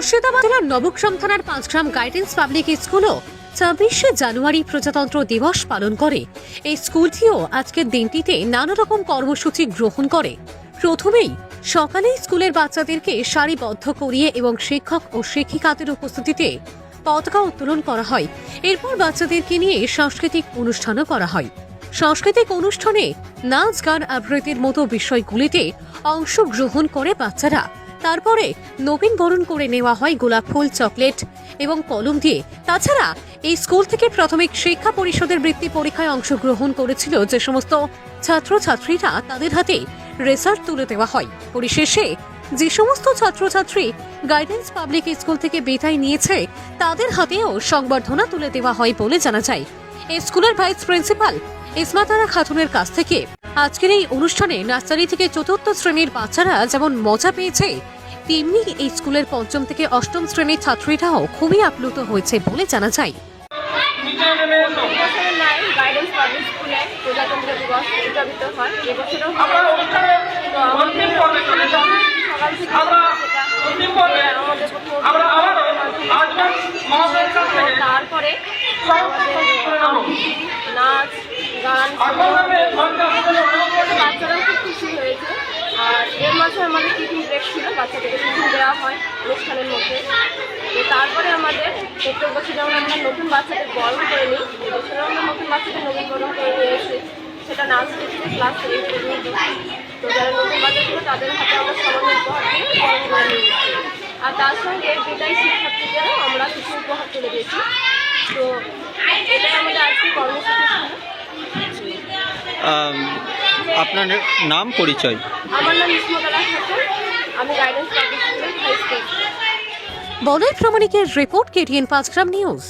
মুর্শিদাবাদ জেলার নবগ্রাম থানার Panchgram guidance public স্কুলও ছাব্বিশে জানুয়ারি প্রজাতন্ত্র দিবস পালন করে। এই স্কুলটিও আজকের দিনটিতে নানা রকম কর্মসূচি গ্রহণ করে। প্রথমেই সকালেই স্কুলের বাচ্চাদেরকে সারিবদ্ধ করিয়ে এবং শিক্ষক ও শিক্ষিকাদের উপস্থিতিতে পতাকা উত্তোলন করা হয়। এরপর বাচ্চাদেরকে নিয়ে সাংস্কৃতিক অনুষ্ঠানও করা হয়। সাংস্কৃতিক অনুষ্ঠানে নাচ, গান, আবৃত্তির মতো বিষয়গুলিতে অংশগ্রহণ করে বাচ্চারা। তারপরে নবীন বরণ করে নেওয়া হয় গোলাপ ফুল, চকলেট এবং কলম দিয়ে। তাছাড়া এই স্কুল থেকে প্রাথমিক শিক্ষা পরিষদের বৃত্তি পরীক্ষায় অংশগ্রহণ করেছিল যে সমস্ত ছাত্রছাত্রীরা তাদের হাতে রেসার্ট তুলে দেওয়া হয়। পরিশেষে যে সমস্ত ছাত্রছাত্রী গাইডেন্স পাবলিক স্কুল থেকে বিদায় নিয়েছে, তাদের হাতেও সংবর্ধনা তুলে দেওয়া হয় বলে জানা যায়। এই স্কুলের ভাইস প্রিন্সিপাল ইসমাতারা খাতুনের কাছ থেকে আজকের এই অনুষ্ঠানে নার্সারি থেকে চতুর্থ শ্রেণির বাচ্চারা যেমন মজা পেয়েছে তেমনি এই স্কুলের পঞ্চম থেকে অষ্টম শ্রেণির ছাত্রীরাও খুবই আপ্লুত হয়েছে বলে জানা যায়। বছরের নাই গাইডেন্স পাবলিক স্কুলে প্রজাতন্ত্র দিবস উদযাপিত হয় এবছরও হবে। তো আমাদের সকাল থেকে সেটা আমাদের প্রথম তারপরে নাচ গান বাচ্চারাও খুব খুশি হয়েছে আর এর মাঝে ব্রেক ছিল বাচ্চাদেরকে টিফিন দেওয়া হয় অনুষ্ঠানের মধ্যে। তো তারপরে আমাদের প্রত্যেক বছর যেমন আমরা নতুন বাচ্চাদের বরণ করে নিই। এবছরও আমরা নতুন বাচ্চাদের নতুন বরণ করে নিয়ে এসে সেটা নাচ থেকে ক্লাস তো যারা নতুন বাচ্চা ছিল তাদের হাতে আমরা সমানের উপহার দিয়ে বরণ করে নিয়ে আর তার সঙ্গে বিদায় শিক্ষার্থীদেরও আমরা কিছু উপহার তুলে দিয়েছি। তো এটাই আমাদের আজকে কর্মসূচি ছিল। আপনার নাম পরিচয়? আমার নাম ইসমতলা খাতুন আমি প্রমাণিকের রিপোর্ট কেটিএন পাঁচগ্রাম নিউজ।